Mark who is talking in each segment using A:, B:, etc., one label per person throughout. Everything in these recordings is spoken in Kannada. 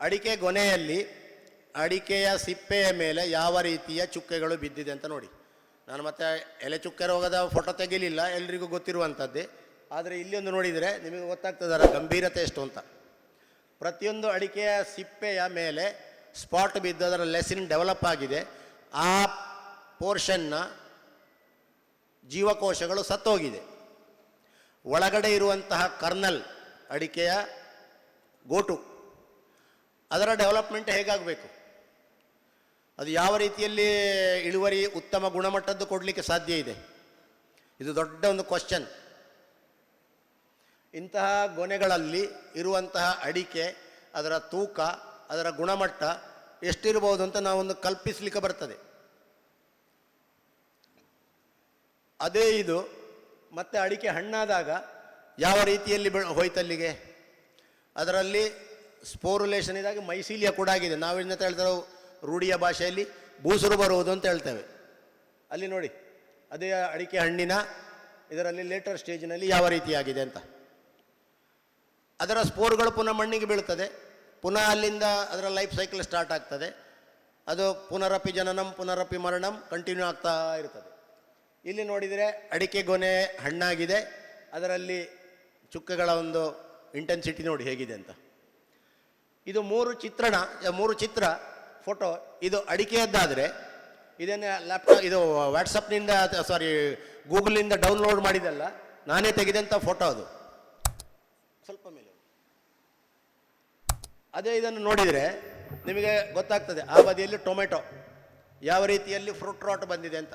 A: ಅಡಿಕೆ ಗೊನೆಯಲ್ಲಿ ಅಡಿಕೆಯ ಸಿಪ್ಪೆಯ ಮೇಲೆ ಯಾವ ರೀತಿಯ ಚುಕ್ಕೆಗಳು ಬಿದ್ದಿದೆ ಅಂತ ನೋಡಿ. ನಾನು ಮತ್ತೆ ಎಲೆ ಚುಕ್ಕೆ ರೋಗದ ಫೋಟೋ ತೆಗಿಲಿಲ್ಲ, ಎಲ್ರಿಗೂ ಗೊತ್ತಿರುವಂಥದ್ದೇ ಆದರೆ ಇಲ್ಲಿ ಒಂದು ನೋಡಿದರೆ ನಿಮಗೆ ಗೊತ್ತಾಗ್ತದರ ಗಂಭೀರತೆ ಎಷ್ಟು ಅಂತ. ಪ್ರತಿಯೊಂದು ಅಡಿಕೆಯ ಸಿಪ್ಪೆಯ ಮೇಲೆ ಸ್ಪಾಟ್ ಬಿದ್ದು ಅದರ ಲೆಸಿನ್ ಡೆವಲಪ್ ಆಗಿದೆ. ಆ ಪೋರ್ಷನ್ನ ಜೀವಕೋಶಗಳು ಸತ್ತೋಗಿದೆ. ಒಳಗಡೆ ಇರುವಂತಹ ಕರ್ನಲ್ ಅಡಿಕೆಯ ಗೋಟು. ಅದರ ಡೆವಲಪ್ಮೆಂಟ್ ಹೇಗಾಗಬೇಕು? ಅದು ಯಾವ ರೀತಿಯಲ್ಲಿ ಇಳುವರಿ ಉತ್ತಮ ಗುಣಮಟ್ಟದ್ದು ಕೊಡಲಿಕ್ಕೆ ಸಾಧ್ಯ ಇದೆ? ಇದು ದೊಡ್ಡ ಒಂದು ಕ್ವಶನ್ ಇಂತಹ ಗೊನೆಗಳಲ್ಲಿ ಇರುವಂತಹ ಅಡಿಕೆ, ಅದರ ತೂಕ, ಅದರ ಗುಣಮಟ್ಟ ಎಷ್ಟಿರ್ಬೋದು ಅಂತ ನಾವೊಂದು ಕಲ್ಪಿಸಲಿಕ್ಕೆ ಬರ್ತದೆ. ಅದೇ ಇದು, ಮತ್ತೆ ಅಡಿಕೆ ಹಣ್ಣಾದಾಗ ಯಾವ ರೀತಿಯಲ್ಲಿ ಹೋಯ್ತಲ್ಲಿಗೆ? ಅದರಲ್ಲಿ ಸ್ಪೋರುಲೇಷನ್ ಇದಾಗಿ ಮೈಸೀಲಿಯ ಕೂಡ ಆಗಿದೆ. ನಾವೇನಂತ ಹೇಳ್ತಾರೆ ರೂಢಿಯ ಭಾಷೆಯಲ್ಲಿ ಬೂಸರು ಬರುವುದು ಅಂತ ಹೇಳ್ತೇವೆ. ಅಲ್ಲಿ ನೋಡಿ, ಅದೇ ಅಡಿಕೆ ಹಣ್ಣಿನ ಇದರಲ್ಲಿ ಲೇಟರ್ ಸ್ಟೇಜ್ನಲ್ಲಿ ಯಾವ ರೀತಿಯಾಗಿದೆ ಅಂತ. ಅದರ ಸ್ಪೋರ್ಗಳು ಪುನಃ ಮಣ್ಣಿಗೆ ಬೀಳ್ತದೆ. ಪುನಃ ಅಲ್ಲಿಂದ ಅದರ ಲೈಫ್ ಸೈಕಲ್ ಸ್ಟಾರ್ಟ್ ಆಗ್ತದೆ. ಅದು ಪುನರಪಿ ಜನನಂ, ಪುನರಪಿ ಮರಣಂ ಕಂಟಿನ್ಯೂ ಆಗ್ತಾ ಇರ್ತದೆ. ಇಲ್ಲಿ ನೋಡಿದರೆ ಅಡಿಕೆ ಗೊನೆ ಹಣ್ಣಾಗಿದೆ. ಅದರಲ್ಲಿ ಚುಕ್ಕೆಗಳ ಒಂದು ಇಂಟೆನ್ಸಿಟಿ ನೋಡಿ ಹೇಗಿದೆ ಅಂತ. ಇದು ಮೂರು ಚಿತ್ರಣ ಮೂರು ಚಿತ್ರ ಫೋಟೋ ಇದು ಅಡಿಕೆಯದ್ದಾದರೆ, ಇದನ್ನು ಲ್ಯಾಪ್ಟಾಪ್ ಇದು ವಾಟ್ಸಪ್ನಿಂದ ಸಾರಿ ಗೂಗಲಿಂದ ಡೌನ್ಲೋಡ್ ಮಾಡಿದಲ್ಲ, ನಾನೇ ತೆಗೆದಂಥ ಫೋಟೋ ಅದು. ಸ್ವಲ್ಪ ಮೇಲೆ. ಅದೇ ಇದನ್ನು ನೋಡಿದರೆ ನಿಮಗೆ ಗೊತ್ತಾಗ್ತದೆ, ಆ ಬದಿಯಲ್ಲಿ ಟೊಮೆಟೊ. ಯಾವ ರೀತಿಯಲ್ಲಿ ಫ್ರೂಟ್ ರಾಟ್ ಬಂದಿದೆ ಅಂತ.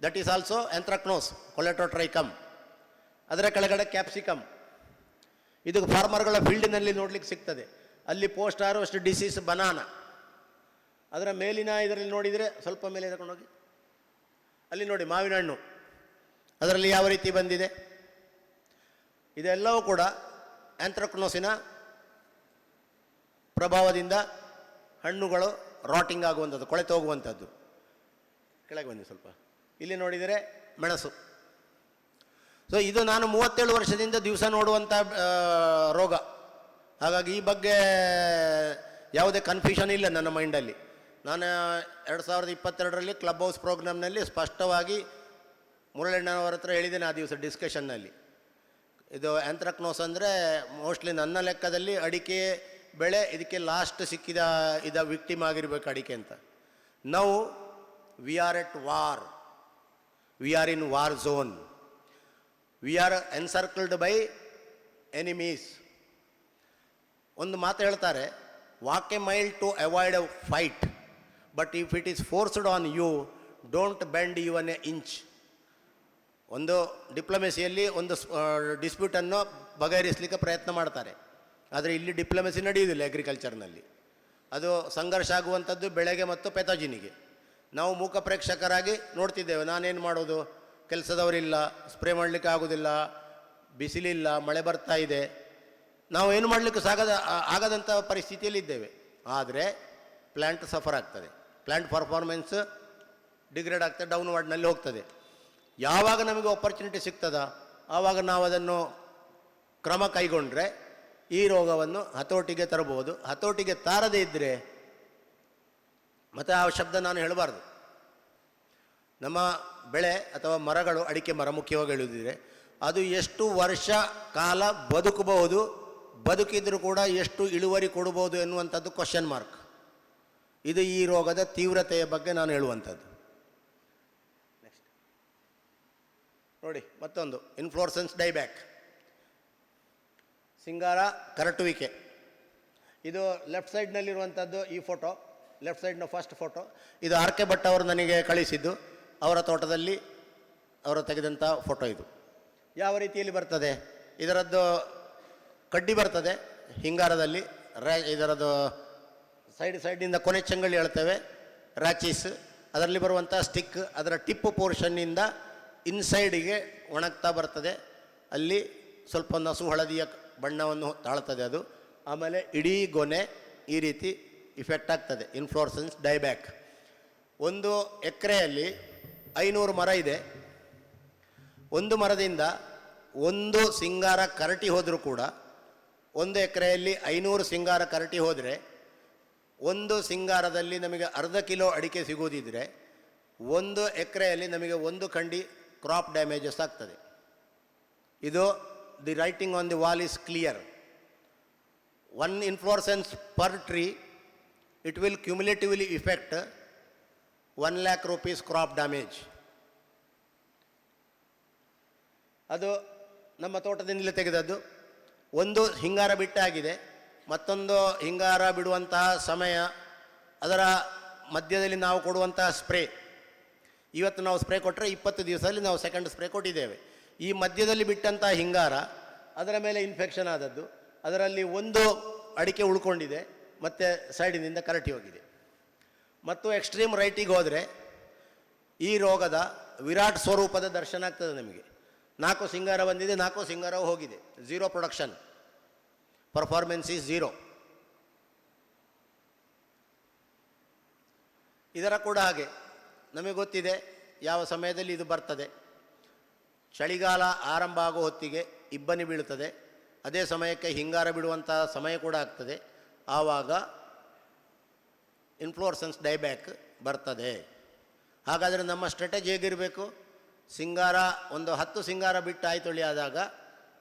A: That is also anthracnose colletotrichum ಅದರ ಕೆಳಗಡೆ ಕ್ಯಾಪ್ಸಿಕಮ್ ಇದು ಫಾರ್ಮರ್ಗಳ ಫೀಲ್ಡಿನಲ್ಲಿ ನೋಡ್ಲಿಕ್ಕೆ ಸಿಗ್ತದೆ. ಅಲ್ಲಿ ಪೋಸ್ಟ್ ಹಾರ್ವೆಸ್ಟ್ ಡಿಸೀಸ್ ಬನಾನ ಅದರ ಮೇಲಿನ ಇದರಲ್ಲಿ ನೋಡಿದರೆ ಸ್ವಲ್ಪ ಮೇಲೆ ತಗೊಂಡೋಗಿ ಅಲ್ಲಿ ನೋಡಿ ಮಾವಿನ ಹಣ್ಣು ಅದರಲ್ಲಿ ಯಾವ ರೀತಿ ಬಂದಿದೆ? ಇದೆಲ್ಲವೂ ಕೂಡ ಆ್ಯಂಥ್ರಕ್ನೋಸಿನ ಪ್ರಭಾವದಿಂದ ಹಣ್ಣುಗಳು ರಾಟಿಂಗ್ ಆಗುವಂಥದ್ದು, ಕೊಳೆತು ಹೋಗುವಂಥದ್ದು. ಕೆಳಗೆ ಬನ್ನಿ ಸ್ವಲ್ಪ. ಇಲ್ಲಿ ನೋಡಿದರೆ ಮೆಣಸು. ಸೊ ಇದು ನಾನು ಮೂವತ್ತೇಳು ವರ್ಷದಿಂದ ದಿವಸ ನೋಡುವಂಥ ರೋಗ. ಹಾಗಾಗಿ ಈ ಬಗ್ಗೆ ಯಾವುದೇ ಕನ್ಫ್ಯೂಷನ್ ಇಲ್ಲ ನನ್ನ ಮೈಂಡಲ್ಲಿ ನಾನು ಎರಡು ಸಾವಿರದ ಇಪ್ಪತ್ತೆರಡರಲ್ಲಿ ಕ್ಲಬ್ ಹೌಸ್ ಪ್ರೋಗ್ರಾಮ್ನಲ್ಲಿ ಸ್ಪಷ್ಟವಾಗಿ ಮುರಳಣ್ಣನವರ ಹತ್ರ ಹೇಳಿದ್ದೇನೆ ಆ ದಿವಸ ಡಿಸ್ಕಷನ್ನಲ್ಲಿ ಇದು ಆ್ಯಂಥ್ರಕ್ನೋಸ್ ಅಂದರೆ ಮೋಸ್ಟ್ಲಿ ನನ್ನ ಲೆಕ್ಕದಲ್ಲಿ ಅಡಿಕೆ ಬೆಳೆ ಇದಕ್ಕೆ ಲಾಸ್ಟ್ ಸಿಕ್ಕಿದ ಇದ ವಿಕ್ಟಿಮ್ ಆಗಿರಬೇಕು ಅಡಿಕೆ ಅಂತ. ನಾವು we are at war we are in war zone we are encircled by enemies ಒಂದು ಮಾತು ಹೇಳ್ತಾರೆ walk a mile to avoid a fight but if it is forced on you don't bend even a inch ಒಂದು ಡಿಪ್ಲೊಮೆಸಿಯಲ್ಲಿ ಒಂದು ಡಿಸ್ಪ್ಯೂಟನ್ನು ಬಗೆಹರಿಸಲಿಕ್ಕೆ ಪ್ರಯತ್ನ ಮಾಡ್ತಾರೆ. ಆದರೆ ಇಲ್ಲಿ ಡಿಪ್ಲೊಮೆಸಿ ನಡೆಯುವುದಿಲ್ಲ ಅಗ್ರಿಕಲ್ಚರ್ನಲ್ಲಿ ಅದು ಸಂಘರ್ಷ ಆಗುವಂಥದ್ದು ಬೆಳೆಗೆ ಮತ್ತು ಪೆಥಾಜಿನಿಗೆ. ನಾವು ಮೂಕ ಪ್ರೇಕ್ಷಕರಾಗಿ ನೋಡ್ತಿದ್ದೇವೆ, ನಾನೇನು ಮಾಡೋದು? ಕೆಲಸದವರಿಲ್ಲ, ಸ್ಪ್ರೇ ಮಾಡಲಿಕ್ಕೆ ಆಗೋದಿಲ್ಲ, ಬಿಸಿಲಿಲ್ಲ, ಮಳೆ ಬರ್ತಾ ಇದೆ. ನಾವು ಏನು ಮಾಡಲಿಕ್ಕೆ ಸಾಗದ ಆಗದಂಥ ಪರಿಸ್ಥಿತಿಯಲ್ಲಿ ಇದ್ದೇವೆ ಆದರೆ ಪ್ಲ್ಯಾಂಟ್ ಸಫರ್ ಆಗ್ತದೆ. ಪ್ಲ್ಯಾಂಟ್ ಪರ್ಫಾರ್ಮೆನ್ಸ್ ಡಿಗ್ರೇಡ್ ಆಗ್ತದೆ ಡೌನ್ವರ್ಡ್ನಲ್ಲಿ ಹೋಗ್ತದೆ. ಯಾವಾಗ ನಮಗೆ ಆಪರ್ಚುನಿಟಿ ಸಿಗ್ತದ? ಆವಾಗ ನಾವು ಅದನ್ನು ಕ್ರಮ ಕೈಗೊಂಡ್ರೆ ಈ ರೋಗವನ್ನು ಹತೋಟಿಗೆ ತರಬಹುದು. ಹತೋಟಿಗೆ ತಾರದೇ ಇದ್ದರೆ ಮತ್ತು ಆ ಶಬ್ದ ನಾನು ಹೇಳಬಾರ್ದು. ನಮ್ಮ ಬೆಳೆ ಅಥವಾ ಮರಗಳು ಅಡಿಕೆ ಮರ ಮುಖ್ಯವಾಗಿ ಹೇಳುವುದಿದ್ರೆ ಅದು ಎಷ್ಟು ವರ್ಷ ಕಾಲ ಬದುಕಬಹುದು? ಬದುಕಿದ್ರೂ ಕೂಡ ಎಷ್ಟು ಇಳುವರಿ ಕೊಡಬಹುದು ಎನ್ನುವಂಥದ್ದು ಕ್ವಶನ್ ಮಾರ್ಕ್ ಇದು ಈ ರೋಗದ ತೀವ್ರತೆಯ ಬಗ್ಗೆ ನಾನು ಹೇಳುವಂಥದ್ದು. ನೆಕ್ಸ್ಟ್ ನೋಡಿ, ಮತ್ತೊಂದು. ಇನ್ಫ್ಲೋರ್ಸೆನ್ಸ್ ಡೈಬ್ಯಾಕ್ ಸಿಂಗಾರ ಕರಟುವಿಕೆ. ಇದು ಲೆಫ್ಟ್ ಸೈಡ್ನಲ್ಲಿರುವಂಥದ್ದು ಈ ಫೋಟೋ ಲೆಫ್ಟ್ ಸೈಡ್ನ ಫಸ್ಟ್ ಫೋಟೋ ಇದು ಆರ್ ಕೆ ಭಟ್ ಅವರು ನನಗೆ ಕಳಿಸಿದ್ದು. ಅವರ ತೋಟದಲ್ಲಿ ಅವರು ತೆಗೆದಂಥ ಫೋಟೋ ಇದು. ಯಾವ ರೀತಿಯಲ್ಲಿ ಬರ್ತದೆ? ಇದರದ್ದು ಕಡ್ಡಿ ಬರ್ತದೆ. ಹಿಂಗಾರದಲ್ಲಿ ರ್ಯಾ ಇದರದು ಸೈಡ್, ಸೈಡಿಂದ ಕೊನೆ ಚಂಗಳಿ ಹೇಳ್ತೇವೆ. ರಾಚೀಸ್. ಅದರಲ್ಲಿ ಬರುವಂಥ ಸ್ಟಿಕ್ ಅದರ ಟಿಪ್ಪು ಪೋರ್ಷನ್ನಿಂದ ಇನ್ಸೈಡಿಗೆ ಒಣಗ್ತಾ ಬರ್ತದೆ. ಅಲ್ಲಿ ಸ್ವಲ್ಪ ನಸು ಹಳದಿಯ ಬಣ್ಣವನ್ನು ತಾಳ್ತದೆ ಅದು. ಆಮೇಲೆ ಇಡೀ ಗೊನೆ ಈ ರೀತಿ ಇಫೆಕ್ಟ್ ಆಗ್ತದೆ. ಇನ್ಫ್ಲೋರ್ಸೆನ್ಸ್ ಡೈಬ್ಯಾಕ್ ಒಂದು ಎಕರೆಯಲ್ಲಿ ಐನೂರು ಮರ ಇದೆ. ಒಂದು ಮರದಿಂದ ಒಂದು ಸಿಂಗಾರ ಕರಟಿ ಹೋದರೂ ಕೂಡ ಒಂದು ಎಕರೆಯಲ್ಲಿ ಐನೂರು ಸಿಂಗಾರ ಕರಟಿ ಹೋದರೆ, ಒಂದು ಸಿಂಗಾರದಲ್ಲಿ ನಮಗೆ ಅರ್ಧ ಕಿಲೋ ಅಡಿಕೆ ಸಿಗೋದಿದ್ದರೆ ಒಂದು ಎಕರೆಯಲ್ಲಿ ನಮಗೆ ಒಂದು ಕಂಡಿ ಕ್ರಾಪ್ ಡ್ಯಾಮೇಜಸ್ ಆಗ್ತದೆ. ಇದು the writing on the wall is clear. One inflorescence per tree, it will cumulatively effect one lakh rupees crop damage. ಅದು ನಮ್ಮ ತೋಟದಿಂದಲೇ ತೆಗೆದದ್ದು. ಒಂದು ಹಿಂಗಾರ ಬಿಟ್ಟಾಗಿದೆ, ಮತ್ತೊಂದು ಹಿಂಗಾರ ಬಿಡುವಂತಹ ಸಮಯ, ಅದರ ಮಧ್ಯದಲ್ಲಿ ನಾವು ಕೊಡುವಂತಹ ಸ್ಪ್ರೇ. ಇವತ್ತು ನಾವು ಸ್ಪ್ರೇ ಕೊಟ್ಟರೆ ಇಪ್ಪತ್ತು ದಿವಸದಲ್ಲಿ ನಾವು ಸೆಕೆಂಡ್ ಸ್ಪ್ರೇ ಕೊಟ್ಟಿದ್ದೇವೆ. ಈ ಮಧ್ಯದಲ್ಲಿ ಬಿಟ್ಟಂತಹ ಹಿಂಗಾರ, ಅದರ ಮೇಲೆ ಇನ್ಫೆಕ್ಷನ್ ಆದದ್ದು, ಅದರಲ್ಲಿ ಒಂದು ಅಡಿಕೆ ಉಳ್ಕೊಂಡಿದೆ, ಮತ್ತು ಸೈಡಿನಿಂದ ಕರಟಿ ಹೋಗಿದೆ. ಮತ್ತು ಎಕ್ಸ್ಟ್ರೀಮ್ ರೈಟಿಗೆ ಹೋದರೆ, ಈ ರೋಗದ ವಿರಾಟ್ ಸ್ವರೂಪದ ದರ್ಶನ ಆಗ್ತದೆ ನಮಗೆ. ನಾಲ್ಕು ಸಿಂಗಾರ ಬಂದಿದೆ, ನಾಲ್ಕು ಸಿಂಗಾರ ಹೋಗಿದೆ. Zero production performance is zero ಇದರ ಕೂಡ ಹಾಗೆ. ನಮಗೆ ಗೊತ್ತಿದೆ ಯಾವ ಸಮಯದಲ್ಲಿ ಇದು ಬರ್ತದೆ. ಚಳಿಗಾಲ ಆರಂಭ ಆಗೋ ಹೊತ್ತಿಗೆ ಇಬ್ಬನಿ ಬೀಳುತ್ತದೆ. ಅದೇ ಸಮಯಕ್ಕೆ ಹಿಂಗಾರ ಬಿಡುವಂಥ ಸಮಯ ಕೂಡ ಆಗ್ತದೆ. ಆವಾಗ ಇನ್ಫ್ಲೋರ್ಸನ್ಸ್ ಡೈಬ್ಯಾಕ್ ಬರ್ತದೆ. ಹಾಗಾದರೆ ನಮ್ಮ ಸ್ಟ್ರಾಟಜಿ ಹೇಗಿರಬೇಕು? ಸಿಂಗಾರ ಒಂದು ಹತ್ತು ಸಿಂಗಾರ ಬಿಟ್ಟು ಆಯ್ತೊಳಿ ಆದಾಗ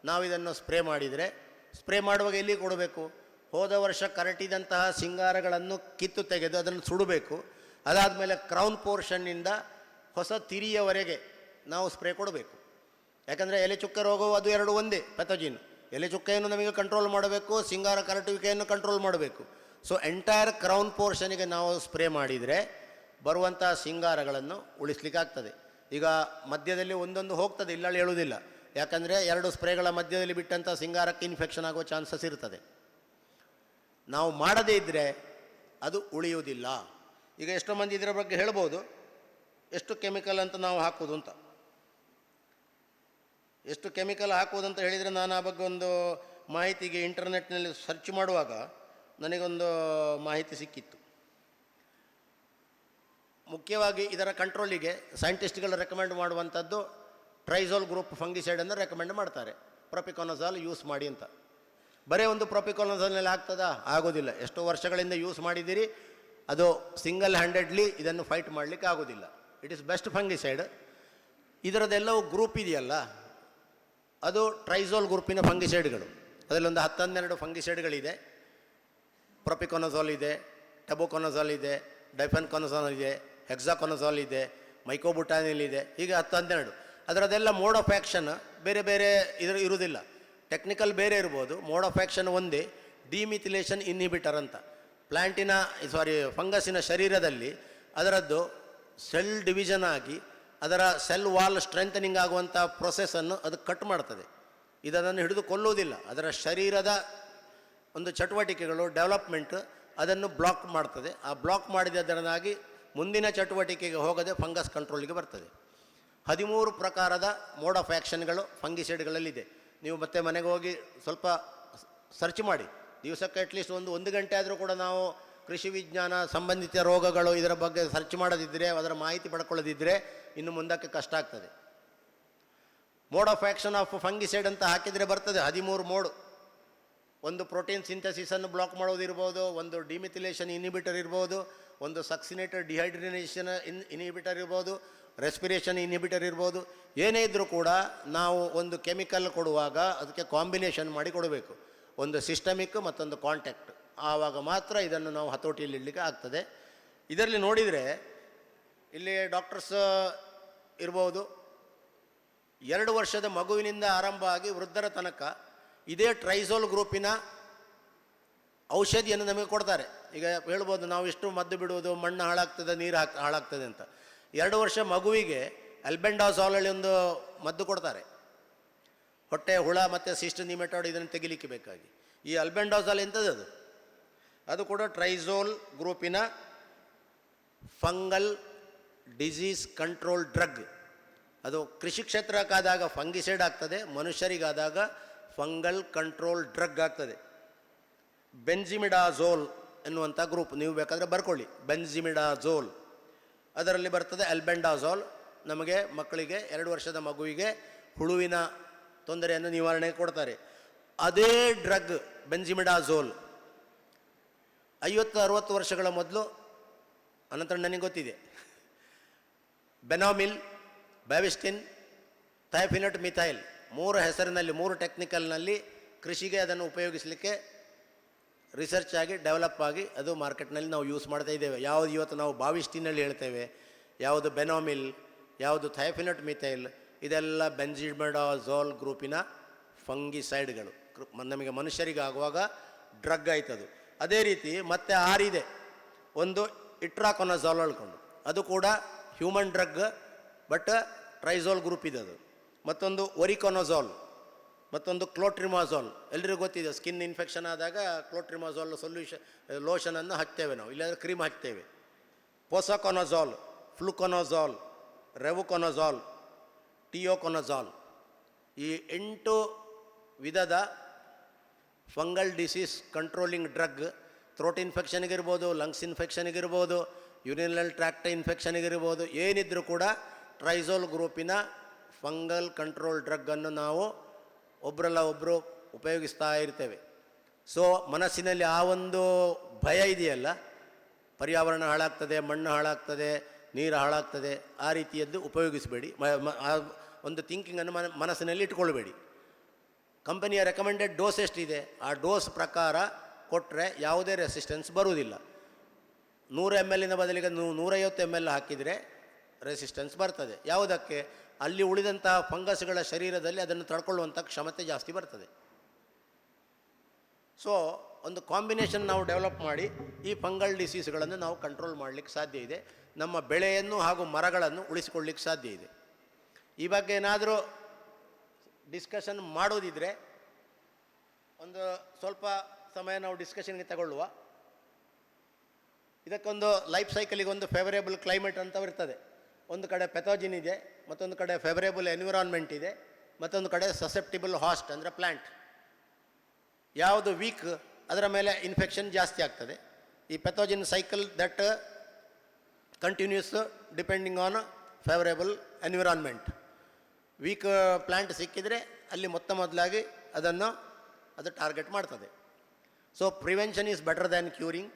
A: ನಾವು ಇದನ್ನು ಸ್ಪ್ರೇ ಮಾಡಿದರೆ ಸ್ಪ್ರೇ ಮಾಡುವಾಗ ಎಲ್ಲಿ ಕೊಡಬೇಕು? ಹೋದ ವರ್ಷ ಕರಟಿದಂತಹ ಸಿಂಗಾರಗಳನ್ನು ಕಿತ್ತು ತೆಗೆದು ಅದನ್ನು ಸುಡಬೇಕು. ಅದಾದಮೇಲೆ ಕ್ರೌನ್ ಪೋರ್ಷನ್ನಿಂದ ಹೊಸ ತಿರಿಯವರೆಗೆ ನಾವು ಸ್ಪ್ರೇ ಕೊಡಬೇಕು. ಯಾಕಂದರೆ ಎಲೆ ಚುಕ್ಕೆ ರೋಗವು ಅದು ಎರಡು ಒಂದೇ, ಪೆಥೋಜಿನ್. ಎಲೆ ಚುಕ್ಕೆಯನ್ನು ನಮಗೆ ಕಂಟ್ರೋಲ್ ಮಾಡಬೇಕು, ಸಿಂಗಾರ ಕರಟುವಿಕೆಯನ್ನು ಕಂಟ್ರೋಲ್ ಮಾಡಬೇಕು. ಸೊ ಎಂಟೈರ್ ಕ್ರೌನ್ ಪೋರ್ಷನಿಗೆ ನಾವು ಸ್ಪ್ರೇ ಮಾಡಿದರೆ ಬರುವಂಥ ಸಿಂಗಾರಗಳನ್ನು ಉಳಿಸ್ಲಿಕ್ಕಾಗ್ತದೆ. ಈಗ ಮಧ್ಯದಲ್ಲಿ ಒಂದೊಂದು ಹೋಗ್ತದೆ ಇಲ್ಲ ಹೇಳುವುದಿಲ್ಲ. ಯಾಕಂದರೆ ಎರಡು ಸ್ಪ್ರೇಗಳ ಮಧ್ಯದಲ್ಲಿ ಬಿಟ್ಟಂಥ ಸಿಂಗಾರಕ್ಕೆ ಇನ್ಫೆಕ್ಷನ್ ಆಗೋ ಚಾನ್ಸಸ್ ಇರ್ತದೆ. ನಾವು ಮಾಡದೇ ಇದ್ದರೆ ಅದು ಉಳಿಯುವುದಿಲ್ಲ. ಈಗ ಎಷ್ಟೋ ಮಂದಿ ಇದರ ಬಗ್ಗೆ ಹೇಳ್ಬೋದು. ಎಷ್ಟು ಕೆಮಿಕಲ್ ಅಂತ ನಾವು ಹಾಕೋದು ಅಂತ. ಎಷ್ಟು ಕೆಮಿಕಲ್ ಹಾಕೋದು ಅಂತ ಹೇಳಿದರೆ ನಾನು ಆ ಬಗ್ಗೆ ಒಂದು ಮಾಹಿತಿಗೆ ಇಂಟರ್ನೆಟ್ನಲ್ಲಿ ಸರ್ಚ್ ಮಾಡುವಾಗ ನನಗೊಂದು ಮಾಹಿತಿ ಸಿಕ್ಕಿತ್ತು. ಮುಖ್ಯವಾಗಿ ಇದರ ಕಂಟ್ರೋಲಿಗೆ ಸೈಂಟಿಸ್ಟ್ಗಳು ರೆಕಮೆಂಡ್ ಮಾಡುವಂಥದ್ದು ಟ್ರೈಸೋಲ್ ಗ್ರೂಪ್ ಫಂಗಿಸೈಡ್ ಅಂದರೆ ರೆಕಮೆಂಡ್ ಮಾಡ್ತಾರೆ. ಪ್ರೊಪಿಕೊನಜಾಲ್ ಯೂಸ್ ಮಾಡಿ ಅಂತ. ಬರೀ ಒಂದು ಪ್ರೊಪಿಕೊನಜಾಲ್ನಲ್ಲಿ ಆಗ್ತದಾ? ಆಗೋದಿಲ್ಲ. ಎಷ್ಟೋ ವರ್ಷಗಳಿಂದ ಯೂಸ್ ಮಾಡಿದ್ದೀರಿ, ಅದು ಸಿಂಗಲ್ ಹ್ಯಾಂಡೆಡ್ಲಿ ಇದನ್ನು ಫೈಟ್ ಮಾಡಲಿಕ್ಕೆ ಆಗೋದಿಲ್ಲ. ಇಟ್ ಇಸ್ ಬೆಸ್ಟ್ ಫಂಗಿಸೈಡ್ ಇದರದೆಲ್ಲವೂ ಗ್ರೂಪ್ ಇದೆಯಲ್ಲ, ಅದು ಟ್ರೈಸೋಲ್ ಗ್ರೂಪಿನ ಫಂಗಿಸೈಡ್ಗಳು. ಅದರಲ್ಲೊಂದು ಹತ್ತನ್ನೆರಡು ಫಂಗಿಸೈಡ್ಗಳಿದೆ. ಪ್ರೊಪಿಕೊನಜಾಲ್ ಇದೆ ಟೆಬೋಕೊನಜಾಲ್ ಇದೆ ಡೈಫೆನ್ಕೊನಜಾಲ್ ಇದೆ ಹೆಕ್ಸಾಕೊನಜಾಲ್ ಇದೆ, ಮೈಕೋಬುಟಾನಿಲ್ ಇದೆ, ಹೀಗೆ ಹತ್ತು ಹನ್ನೆರಡು ಅದರದೆಲ್ಲ ಮೋಡ್ ಆಫ್ ಆ್ಯಕ್ಷನ್ ಬೇರೆ ಬೇರೆ ಇದ್ರ ಇರುವುದಿಲ್ಲ. ಟೆಕ್ನಿಕಲ್ ಬೇರೆ ಇರ್ಬೋದು ಮೋಡ್ ಆಫ್ ಆ್ಯಕ್ಷನ್ ಒಂದೇ ಡಿಮಿಥಿಲೇಷನ್ ಇನ್ಹಿಬಿಟರ್ ಅಂತ. ಪ್ಲ್ಯಾಂಟಿನ ಸಾರಿ ಫಂಗಸಿನ ಶರೀರದಲ್ಲಿ ಅದರದ್ದು ಸೆಲ್ ಡಿವಿಷನ್ ಆಗಿ ಅದರ ಸೆಲ್ ವಾಲ್ ಸ್ಟ್ರೆಂಥನಿಂಗ್ ಆಗುವಂಥ ಪ್ರೊಸೆಸನ್ನು ಅದು ಕಟ್ ಮಾಡ್ತದೆ. ಇದನ್ನು ಹಿಡಿದು ಕೊಲ್ಲುವುದಿಲ್ಲ. ಅದರ ಶರೀರದ ಒಂದು ಚಟುವಟಿಕೆಗಳು ಡೆವಲಪ್ಮೆಂಟ್ ಅದನ್ನು ಬ್ಲಾಕ್ ಮಾಡ್ತದೆ. ಆ ಬ್ಲಾಕ್ ಮಾಡಿದ ಮುಂದಿನ ಚಟುವಟಿಕೆಗೆ ಹೋಗದೆ ಫಂಗಸ್ ಕಂಟ್ರೋಲಿಗೆ ಬರ್ತದೆ. ಹದಿಮೂರು ಪ್ರಕಾರದ ಮೋಡ್ ಆಫ್ ಆ್ಯಕ್ಷನ್ಗಳು ಫಂಗಿಸೈಡ್ಗಳಲ್ಲಿದೆ. ನೀವು ಮತ್ತೆ ಮನೆಗೆ ಹೋಗಿ ಸ್ವಲ್ಪ ಸರ್ಚ್ ಮಾಡಿ. ದಿವಸಕ್ಕೆ ಅಟ್ಲೀಸ್ಟ್ ಒಂದು ಒಂದು ಗಂಟೆ ಆದರೂ ಕೂಡ ನಾವು ಕೃಷಿ ವಿಜ್ಞಾನ ಸಂಬಂಧಿತ ರೋಗಗಳು ಇದರ ಬಗ್ಗೆ ಸರ್ಚ್ ಮಾಡದಿದ್ದರೆ ಅದರ ಮಾಹಿತಿ ಪಡ್ಕೊಳ್ಳೋದಿದ್ದರೆ ಇನ್ನು ಮುಂದಕ್ಕೆ ಕಷ್ಟ ಆಗ್ತದೆ. Mode of action of fungicide ಅಂತ ಹಾಕಿದರೆ ಬರ್ತದೆ. ಹದಿಮೂರು ಮೋಡ್. ಒಂದು ಪ್ರೋಟೀನ್ ಸಿಂಥಸಿಸನ್ನು ಬ್ಲಾಕ್ ಮಾಡೋದಿರ್ಬೋದು ಒಂದು ಡಿಮಿಥಿಲೇಷನ್ ಇನ್ಹಿಬಿಟರ್ ಇರ್ಬೋದು, ಒಂದು ಸಕ್ಸಿನೇಟರ್ ಡಿಹೈಡ್ರಿನೇಷನ್ ಇನ್ ಇನ್ಹಿಬಿಟರ್ ಇರ್ಬೋದು ರೆಸ್ಪಿರೇಷನ್ ಇನ್ಹಿಬಿಟರ್ ಇರ್ಬೋದು. ಏನೇ ಇದ್ದರೂ ಕೂಡ ನಾವು ಒಂದು ಕೆಮಿಕಲ್ ಕೊಡುವಾಗ ಅದಕ್ಕೆ ಕಾಂಬಿನೇಷನ್ ಮಾಡಿ ಕೊಡಬೇಕು. ಒಂದು ಸಿಸ್ಟಮಿಕ್ ಮತ್ತೊಂದು ಕಾಂಟ್ಯಾಕ್ಟ್ ಆವಾಗ ಮಾತ್ರ ಇದನ್ನು ನಾವು ಹತೋಟಿಯಲ್ಲಿ ಇಡಲಿಕ್ಕೆ ಆಗ್ತದೆ. ಇದರಲ್ಲಿ ನೋಡಿದರೆ ಇಲ್ಲಿ ಡಾಕ್ಟರ್ಸ್ ಇರ್ಬೋದು. ಎರಡು ವರ್ಷದ ಮಗುವಿನಿಂದ ಆರಂಭ ಆಗಿ ವೃದ್ಧರ ತನಕ ಇದೇ ಟ್ರೈಸೋಲ್ ಗ್ರೂಪಿನ ಔಷಧಿಯನ್ನು ನಮಗೆ ಕೊಡ್ತಾರೆ. ಈಗ ಹೇಳ್ಬೋದು ನಾವು ಎಷ್ಟು ಮದ್ದು ಬಿಡುವುದು, ಮಣ್ಣು ಹಾಳಾಗ್ತದೆ, ನೀರು ಹಾಕ್ ಹಾಳಾಗ್ತದೆ ಅಂತ. ಎರಡು ವರ್ಷ ಮಗುವಿಗೆ ಅಲ್ಬೆಂಡಾಸಾಲ್ ಹೇಳಿ ಒಂದು ಮದ್ದು ಕೊಡ್ತಾರೆ. ಹೊಟ್ಟೆ, ಹುಳ ಮತ್ತು ಸಿಸ್ಟ್ ನಿಮೆಟಾಡ್ ಇದನ್ನು ತೆಗಿಲಿಕ್ಕೆ ಬೇಕಾಗಿ. ಈ ಅಲ್ಬೆಂಡಾಸಾಲ್ ಎಂಥದ್ದು ಅದು? ಅದು ಕೂಡ ಟ್ರೈಝೋಲ್ ಗ್ರೂಪಿನ ಫಂಗಲ್ ಡಿಸೀಸ್ ಕಂಟ್ರೋಲ್ ಡ್ರಗ್. ಅದು ಕೃಷಿ ಕ್ಷೇತ್ರಕ್ಕಾದಾಗ ಫಂಗಿಸೈಡ್ ಆಗ್ತದೆ, ಮನುಷ್ಯರಿಗಾದಾಗ ಫಂಗಲ್ ಕಂಟ್ರೋಲ್ ಡ್ರಗ್ ಆಗ್ತದೆ. ಬೆನ್ಜಿಮಿಡಾಝೋಲ್ ಎನ್ನುವಂಥ ಗ್ರೂಪ್, ನೀವು ಬೇಕಾದರೆ ಬರ್ಕೊಳ್ಳಿ. ಬೆನ್ಜಿಮಿಡಾಝೋಲ್ ಅದರಲ್ಲಿ ಬರ್ತದೆ ಅಲ್ಬೆಂಡಾಝೋಲ್ ನಮಗೆ ಮಕ್ಕಳಿಗೆ ಎರಡು ವರ್ಷದ ಮಗುವಿಗೆ ಹುಳುವಿನ ತೊಂದರೆಯನ್ನು ನಿವಾರಣೆ ಕೊಡ್ತಾರೆ. ಅದೇ ಡ್ರಗ್ ಬೆಂಜಿಮಿಡಾಝೋಲ್ ಐವತ್ತು, ಅರುವತ್ತು ವರ್ಷಗಳ ಮೊದಲು, ಅನಂತರ ನನಗೆ ಗೊತ್ತಿದೆ. ಬೆನಾಮಿಲ್, ಬ್ಯಾವಿಸ್ಟಿನ್, ಥೈಫಿನಟ್ ಮಿಥೈಲ್, ಮೂರು ಹೆಸರಿನಲ್ಲಿ, ಮೂರು ಟೆಕ್ನಿಕಲ್ನಲ್ಲಿ ಕೃಷಿಗೆ ಅದನ್ನು ಉಪಯೋಗಿಸಲಿಕ್ಕೆ ರಿಸರ್ಚ್ ಆಗಿ ಡೆವಲಪ್ ಆಗಿ ಅದು ಮಾರ್ಕೆಟ್ನಲ್ಲಿ ನಾವು ಯೂಸ್ ಮಾಡ್ತಾ ಇದ್ದೇವೆ. ಯಾವುದು ಇವತ್ತು ನಾವು ಬಾವಿಸ್ಟಿನಲ್ಲಿ ಹೇಳ್ತೇವೆ, ಯಾವುದು ಬೆನೋಮಿಲ್ ಯಾವುದು ಥೈಫಿನಟ್ ಮಿಥೈಲ್ ಇದೆಲ್ಲ ಬೆಂಜಿಮೆಡಾಝೋಲ್ ಗ್ರೂಪಿನ ಫಂಗಿಸೈಡ್ಗಳು. ನಮಗೆ ಮನುಷ್ಯರಿಗಾಗುವಾಗ ಡ್ರಗ್ ಆಯ್ತದು. ಅದೇ ರೀತಿ ಮತ್ತೆ ಆರಿದೆ. ಒಂದು ಇಟ್ರಾಕೊನಜಾಲ್ ಹೇಳ್ಕೊಂಡು ಅದು ಕೂಡ human drug but triazole group ಇದೆ ಅದು ಮತ್ತೊಂದು ಒರಿಕೊನಜಾಲ್ ಮತ್ತೊಂದು ಕ್ಲೋಟ್ರಿಮಾಝೋಲ್ ಎಲ್ಲರಿಗೂ ಗೊತ್ತಿದೆ, ಸ್ಕಿನ್ ಇನ್ಫೆಕ್ಷನ್ ಆದಾಗ ಕ್ಲೋಟ್ರಿಮಾಝೋಲ್ ಸೊಲ್ಯೂಷನ್ ಲೋಷನನ್ನು ಹಾಕ್ತೇವೆ ನಾವು. ಇಲ್ಲಾಂದರೆ ಕ್ರೀಮ್ ಹಾಕ್ತೇವೆ. ಪೊಸಕೊನೊಝೋಲ್ ಫ್ಲುಕೊನೊಝೋಲ್ ರೆವುಕೊನೊಝೋಲ್ ಟಿಯೋಕೊನೊಝೋಲ್ ಈ ಎಂಟು ವಿಧದ fungal disease controlling drug, throat ಇನ್ಫೆಕ್ಷನ್ಗಿರ್ಬೋದು lungs ಇನ್ಫೆಕ್ಷನ್ಗಿರ್ಬೋದು ಯುರಿನಲ್ ಟ್ರ್ಯಾಕ್ಟ್ ಇನ್ಫೆಕ್ಷನ್ಗಿರ್ಬೋದು ಏನಿದ್ರೂ ಕೂಡ ಟ್ರೈಝೋಲ್ ಗ್ರೂಪಿನ ಫಂಗಲ್ ಕಂಟ್ರೋಲ್ ಡ್ರಗ್ಗನ್ನು ನಾವು ಒಬ್ಬರಲ್ಲ ಒಬ್ಬರು ಉಪಯೋಗಿಸ್ತಾ ಇರ್ತೇವೆ. ಸೊ ಮನಸ್ಸಿನಲ್ಲಿ ಆ ಒಂದು ಭಯ ಇದೆಯಲ್ಲ? ಪರ್ಯಾವರಣ ಹಾಳಾಗ್ತದೆ, ಮಣ್ಣು ಹಾಳಾಗ್ತದೆ, ನೀರು ಹಾಳಾಗ್ತದೆ, ಆ ರೀತಿಯದ್ದು ಉಪಯೋಗಿಸಬೇಡಿ. ಒಂದು ಥಿಂಕಿಂಗನ್ನು ಮನ, ಮನಸ್ಸಿನಲ್ಲಿ ಇಟ್ಕೊಳ್ಬೇಡಿ. ಕಂಪನಿಯ ರೆಕಮೆಂಡೆಡ್ ಡೋಸ್ ಎಷ್ಟಿದೆ? ಆ ಡೋಸ್ ಪ್ರಕಾರ ಕೊಟ್ಟರೆ ಯಾವುದೇ ರೆಸಿಸ್ಟೆನ್ಸ್ ಬರುವುದಿಲ್ಲ. ನೂರು ಎಂ ಎಲ್ಲಿನ ಬದಲಿಗೆ ನೂರೈವತ್ತು ಎಂ ಎಲ್ ಹಾಕಿದರೆ ರೆಸಿಸ್ಟೆನ್ಸ್ ಬರ್ತದೆ. ಯಾವುದಕ್ಕೆ? ಅಲ್ಲಿ ಉಳಿದಂತಹ ಫಂಗಸ್ಗಳ ಶರೀರದಲ್ಲಿ ಅದನ್ನು ತಡ್ಕೊಳ್ಳುವಂಥ ಕ್ಷಮತೆ ಜಾಸ್ತಿ ಬರ್ತದೆ. ಸೊ ಒಂದು ಕಾಂಬಿನೇಷನ್ ನಾವು ಡೆವಲಪ್ ಮಾಡಿ ಈ ಫಂಗಲ್ ಡಿಸೀಸ್ಗಳನ್ನು ನಾವು ಕಂಟ್ರೋಲ್ ಮಾಡಲಿಕ್ಕೆ ಸಾಧ್ಯ ಇದೆ. ನಮ್ಮ ಬೆಳೆಯನ್ನು ಹಾಗೂ ಮರಗಳನ್ನು ಉಳಿಸಿಕೊಳ್ಳಿಕ್ಕೆ ಸಾಧ್ಯ ಇದೆ. ಈ ಬಗ್ಗೆ ಏನಾದರೂ ಡಿಸ್ಕಷನ್ ಮಾಡೋದಿದ್ರೆ ಒಂದು ಸ್ವಲ್ಪ ಸಮಯ ನಾವು ಡಿಸ್ಕಷನ್ಗೆ ತಗೊಳ್ಳುವ. ಇದಕ್ಕೊಂದು ಲೈಫ್ ಸೈಕಲಿಗೆ ಒಂದು ಫೇವರೇಬಲ್ ಕ್ಲೈಮೇಟ್ ಅಂತ ಇರ್ತದೆ ಒಂದು ಕಡೆ ಪೆಥೋಜಿನ್ ಇದೆ. ಮತ್ತೊಂದು ಕಡೆ ಫೇವರೇಬಲ್ ಎನ್ವಿರಾನ್ಮೆಂಟ್ ಇದೆ, ಮತ್ತೊಂದು ಕಡೆ ಸಸೆಪ್ಟಿಬಲ್ ಹಾಸ್ಟ್ ಅಂದರೆ ಪ್ಲ್ಯಾಂಟ್ ಯಾವುದು ವೀಕ್ ಅದರ ಮೇಲೆ ಇನ್ಫೆಕ್ಷನ್ ಜಾಸ್ತಿ ಆಗ್ತದೆ. ಈ pathogen cycle that continues depending on favourable environment weak plant ಸಿಕ್ಕಿದರೆ ಅಲ್ಲಿ ಮೊತ್ತ ಮೊದಲಾಗಿ ಅದನ್ನು ಅದು ಟಾರ್ಗೆಟ್ ಮಾಡ್ತದೆ. So prevention is better than curing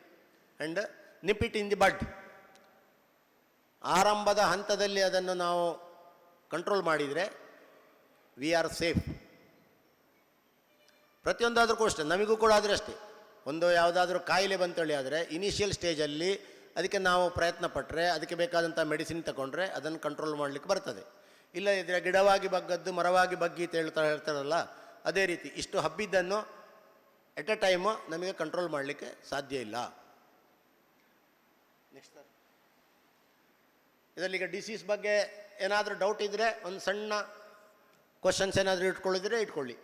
A: and nip it in the bud ಆರಂಭದ ಹಂತದಲ್ಲಿ ಅದನ್ನು ನಾವು ಕಂಟ್ರೋಲ್ ಮಾಡಿದರೆ ವಿ ಆರ್ ಸೇಫ್ ಪ್ರತಿಯೊಂದಾದ್ರೂ ಅಷ್ಟೇ, ನಮಗೂ ಕೂಡ ಆದರೆ ಅಷ್ಟೇ. ಒಂದು ಯಾವುದಾದ್ರೂ ಕಾಯಿಲೆ ಬಂತೇಳಿ ಆದರೆ ಇನಿಷಿಯಲ್ ಸ್ಟೇಜಲ್ಲಿ ಅದಕ್ಕೆ ನಾವು ಪ್ರಯತ್ನ ಪಟ್ಟರೆ ಅದಕ್ಕೆ ಬೇಕಾದಂಥ ಮೆಡಿಸಿನ್ ತಗೊಂಡ್ರೆ ಅದನ್ನು ಕಂಟ್ರೋಲ್ ಮಾಡಲಿಕ್ಕೆ ಬರ್ತದೆ. ಇಲ್ಲ ಗಿಡವಾಗಿ ಬಗ್ಗದ್ದು, ಮರವಾಗಿ ಬಗ್ಗಿ ಅಂತ ಹೇಳ್ತಾ ಹೇಳ್ತಾರಲ್ಲ, ಅದೇ ರೀತಿ ಇಷ್ಟು ಹಬ್ಬಿದ್ದನ್ನು ಎಟ್ ಎ ಟೈಮು ನಮಗೆ ಕಂಟ್ರೋಲ್ ಮಾಡಲಿಕ್ಕೆ ಸಾಧ್ಯ ಇಲ್ಲ. ನೆಕ್ಸ್ಟ್ ಇದರಲ್ಲಿ ಈಗ ಡಿಸೀಸ್ ಬಗ್ಗೆ ಏನಾದರೂ ಡೌಟ್ ಇದ್ದರೆ ಒಂದು ಸಣ್ಣ ಕ್ವಶನ್ಸ್ ಏನಾದರೂ ಇಟ್ಕೊಳ್ಳಿದ್ರೆ ಇಟ್ಕೊಳ್ಳಿ.